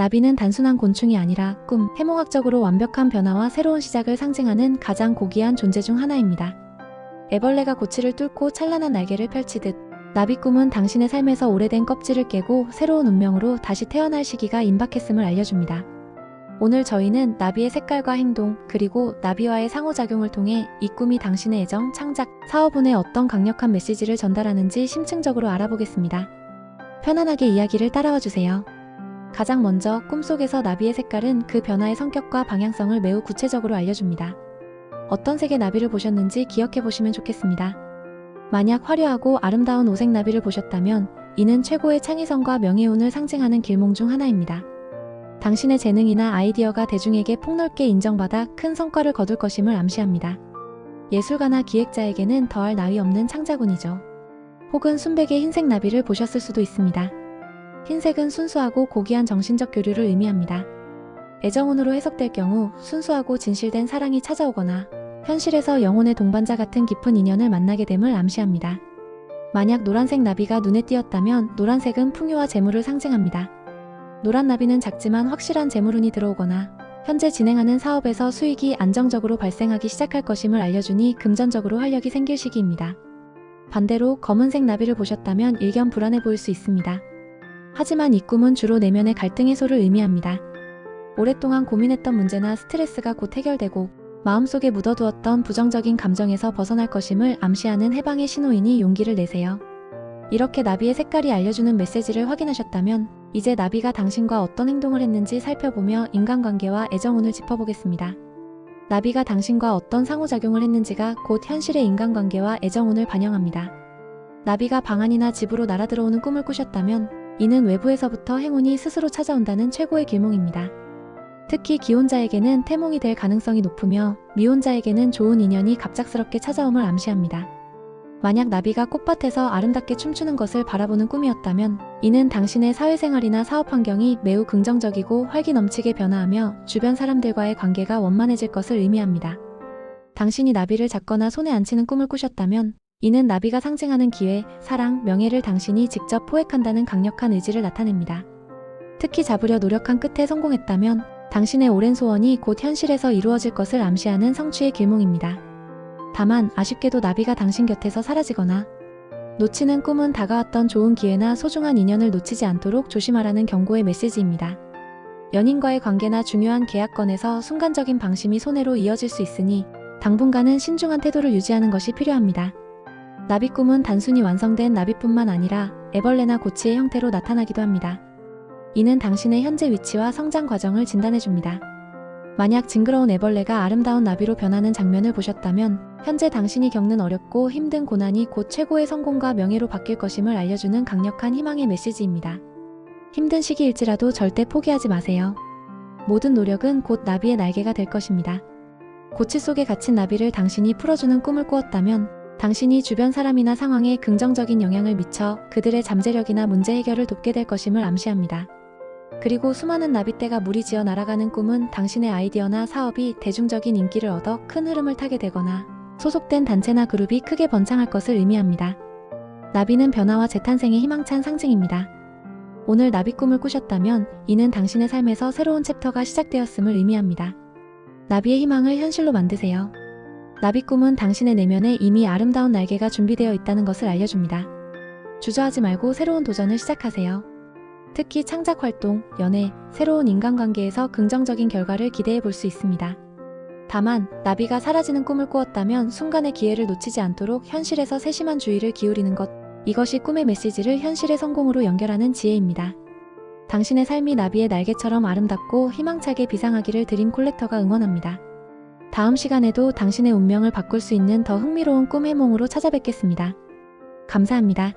나비는 단순한 곤충이 아니라 꿈, 해몽학적으로 완벽한 변화와 새로운 시작을 상징하는 가장 고귀한 존재 중 하나입니다. 애벌레가 고치를 뚫고 찬란한 날개를 펼치듯 나비 꿈은 당신의 삶에서 오래된 껍질을 깨고 새로운 운명으로 다시 태어날 시기가 임박했음을 알려줍니다. 오늘 저희는 나비의 색깔과 행동, 그리고 나비와의 상호작용을 통해 이 꿈이 당신의 애정, 창작, 사업운에 어떤 강력한 메시지를 전달하는지 심층적으로 알아보겠습니다. 편안하게 이야기를 따라와 주세요. 가장 먼저 꿈속에서 나비의 색깔은 그 변화의 성격과 방향성을 매우 구체적으로 알려줍니다. 어떤 색의 나비를 보셨는지 기억해 보시면 좋겠습니다. 만약 화려하고 아름다운 오색 나비를 보셨다면 이는 최고의 창의성과 명예운을 상징하는 길몽 중 하나입니다. 당신의 재능이나 아이디어가 대중에게 폭넓게 인정받아 큰 성과를 거둘 것임을 암시합니다. 예술가나 기획자에게는 더할 나위 없는 창작운이죠. 혹은 순백의 흰색 나비를 보셨을 수도 있습니다. 흰색은 순수하고 고귀한 정신적 교류를 의미합니다. 애정운으로 해석될 경우 순수하고 진실된 사랑이 찾아오거나 현실에서 영혼의 동반자 같은 깊은 인연을 만나게 됨을 암시합니다. 만약 노란색 나비가 눈에 띄었다면 노란색은 풍요와 재물을 상징합니다. 노란 나비는 작지만 확실한 재물운이 들어오거나 현재 진행하는 사업에서 수익이 안정적으로 발생하기 시작할 것임을 알려주니 금전적으로 활력이 생길 시기입니다. 반대로 검은색 나비를 보셨다면 일견 불안해 보일 수 있습니다. 하지만 이 꿈은 주로 내면의 갈등 해소를 의미합니다. 오랫동안 고민했던 문제나 스트레스가 곧 해결되고 마음속에 묻어두었던 부정적인 감정에서 벗어날 것임을 암시하는 해방의 신호이니 용기를 내세요. 이렇게 나비의 색깔이 알려주는 메시지를 확인하셨다면 이제 나비가 당신과 어떤 행동을 했는지 살펴보며 인간관계와 애정운을 짚어보겠습니다. 나비가 당신과 어떤 상호작용을 했는지가 곧 현실의 인간관계와 애정운을 반영합니다. 나비가 방 안이나 집으로 날아들어오는 꿈을 꾸셨다면 이는 외부에서부터 행운이 스스로 찾아온다는 최고의 길몽입니다. 특히 기혼자에게는 태몽이 될 가능성이 높으며 미혼자에게는 좋은 인연이 갑작스럽게 찾아옴을 암시합니다. 만약 나비가 꽃밭에서 아름답게 춤추는 것을 바라보는 꿈이었다면 이는 당신의 사회생활이나 사업 환경이 매우 긍정적이고 활기 넘치게 변화하며 주변 사람들과의 관계가 원만해질 것을 의미합니다. 당신이 나비를 잡거나 손에 안치는 꿈을 꾸셨다면 이는 나비가 상징하는 기회, 사랑, 명예를 당신이 직접 포획한다는 강력한 의지를 나타냅니다. 특히 잡으려 노력한 끝에 성공했다면 당신의 오랜 소원이 곧 현실에서 이루어질 것을 암시하는 성취의 길몽입니다. 다만 아쉽게도 나비가 당신 곁에서 사라지거나 놓치는 꿈은 다가왔던 좋은 기회나 소중한 인연을 놓치지 않도록 조심하라는 경고의 메시지입니다. 연인과의 관계나 중요한 계약건에서 순간적인 방심이 손해로 이어질 수 있으니 당분간은 신중한 태도를 유지하는 것이 필요합니다. 나비 꿈은 단순히 완성된 나비뿐만 아니라 애벌레나 고치의 형태로 나타나기도 합니다. 이는 당신의 현재 위치와 성장 과정을 진단해 줍니다. 만약 징그러운 애벌레가 아름다운 나비로 변하는 장면을 보셨다면 현재 당신이 겪는 어렵고 힘든 고난이 곧 최고의 성공과 명예로 바뀔 것임을 알려주는 강력한 희망의 메시지입니다. 힘든 시기일지라도 절대 포기하지 마세요. 모든 노력은 곧 나비의 날개가 될 것입니다. 고치 속에 갇힌 나비를 당신이 풀어주는 꿈을 꾸었다면 당신이 주변 사람이나 상황에 긍정적인 영향을 미쳐 그들의 잠재력이나 문제 해결을 돕게 될 것임을 암시합니다. 그리고 수많은 나비떼가 무리지어 날아가는 꿈은 당신의 아이디어나 사업이 대중적인 인기를 얻어 큰 흐름을 타게 되거나 소속된 단체나 그룹이 크게 번창할 것을 의미합니다. 나비는 변화와 재탄생의 희망찬 상징입니다. 오늘 나비 꿈을 꾸셨다면 이는 당신의 삶에서 새로운 챕터가 시작되었음을 의미합니다. 나비의 희망을 현실로 만드세요. 나비 꿈은 당신의 내면에 이미 아름다운 날개가 준비되어 있다는 것을 알려줍니다. 주저하지 말고 새로운 도전을 시작하세요. 특히 창작 활동, 연애, 새로운 인간관계에서 긍정적인 결과를 기대해 볼 수 있습니다. 다만, 나비가 사라지는 꿈을 꾸었다면 순간의 기회를 놓치지 않도록 현실에서 세심한 주의를 기울이는 것, 이것이 꿈의 메시지를 현실의 성공으로 연결하는 지혜입니다. 당신의 삶이 나비의 날개처럼 아름답고 희망차게 비상하기를 드림 콜렉터가 응원합니다. 다음 시간에도 당신의 운명을 바꿀 수 있는 더 흥미로운 꿈 해몽으로 찾아뵙겠습니다. 감사합니다.